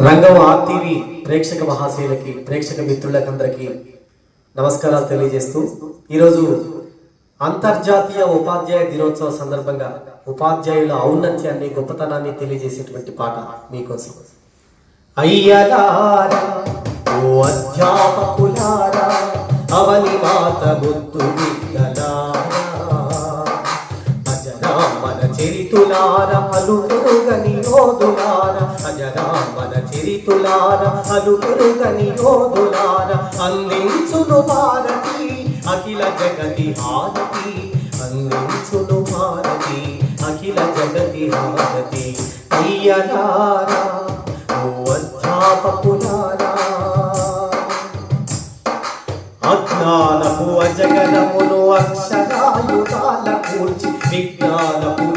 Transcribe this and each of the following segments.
రంగం ఆర్టీవీ ప్రేక్షక మహాశీలకి ప్రేక్షక మిత్రులకందరికీ నమస్కారాలు తెలియజేస్తూ ఈరోజు అంతర్జాతీయ ఉపాధ్యాయ దినోత్సవ సందర్భంగా ఉపాధ్యాయుల ఔన్నత్యాన్ని గొప్పతనాన్ని తెలియజేసేటువంటి పాట మీకోసం. అయ్యలారా ఓ అధ్యాపకులారా అవని మాత గుర్తు అజరామన చరితులార అలుపురుగని యోధులార అందించును భారతి అఖిల జగతి హారతి అందించును భారతి అఖిల జగతి హారతి. అయ్యలారా ఓ అధ్యాపకులారా అజ్ఞానపు అజగనమును అక్షరాయుగాల కూర్చి విజ్ఞానపు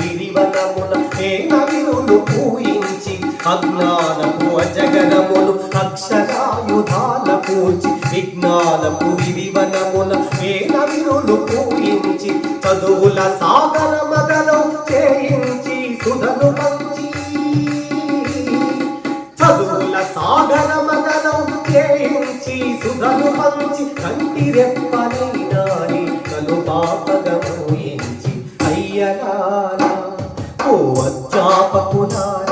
అజ్ఞానపు అజగనమును అక్షరాయుధాల పూచి విజ్ఞానపు విరివనమున హేనవిరులు పూయించి చదువుల సాగర మదనం చేయించి సుధను పంచి. చదువుల సాగర మదనం చేయించి సుధను పంచి కంటి రెప్పనైనాని కను పాపగమోయించి అయ్యలారా ఓ అధ్యాపకులారా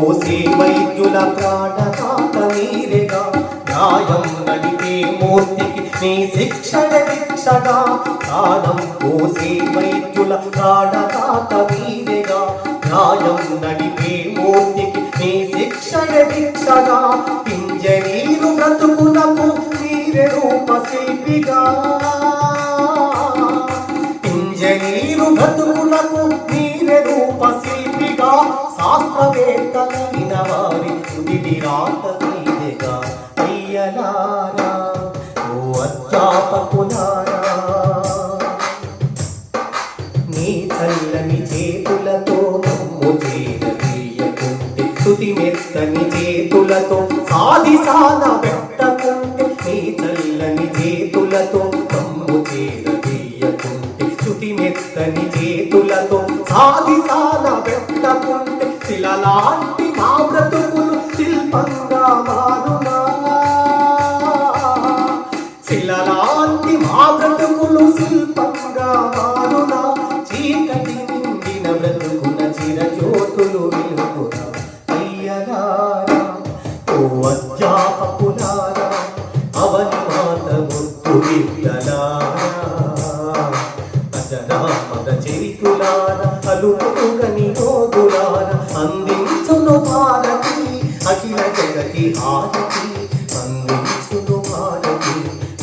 ప్రాణం వైద్యుల ప్రాణదాత మీరేగా? న్యాయం నడిపే మూర్తికి నీ శిక్షణ శిక్షగా ప్రాణం పోసే వైద్యుల ప్రాణదాత మీరేగా? న్యాయం నడిపే మూర్తికి నీ శిక్షణ శిక్షగా పింజనీరు బ్రతుకునకు మీరే రూపశిల్పిగా పింజనీరు బ్రతుకునకు బ్రతుకులకు రూపశిల్పిగా శాస్త్రవేత్త తుదిటి రాత అయ్యలారా ఓ అధ్యాపకులారా. నీ చల్లని చేతులతో నమ్ము చేరదీయకుంటే తుది మెత్తని చేతులతో సాధి సాధ పెట్టకుంటే నీ చల్లని చేతులతో నమ్ము చేరదీయకుంటే తుది మెత్తని చేతులతో సాధి సాధ పెట్టకుంటే శిలలాంటి మా అలుపుగని యోధులార అందించును భారతి అఖిల జగతి హారతి అందించును భారతి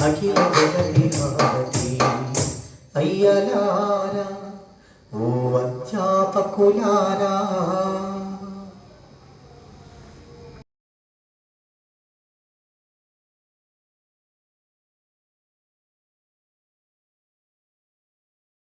అఖిల జగతి హారతి అయ్యలారా ఓ అధ్యాపకులారా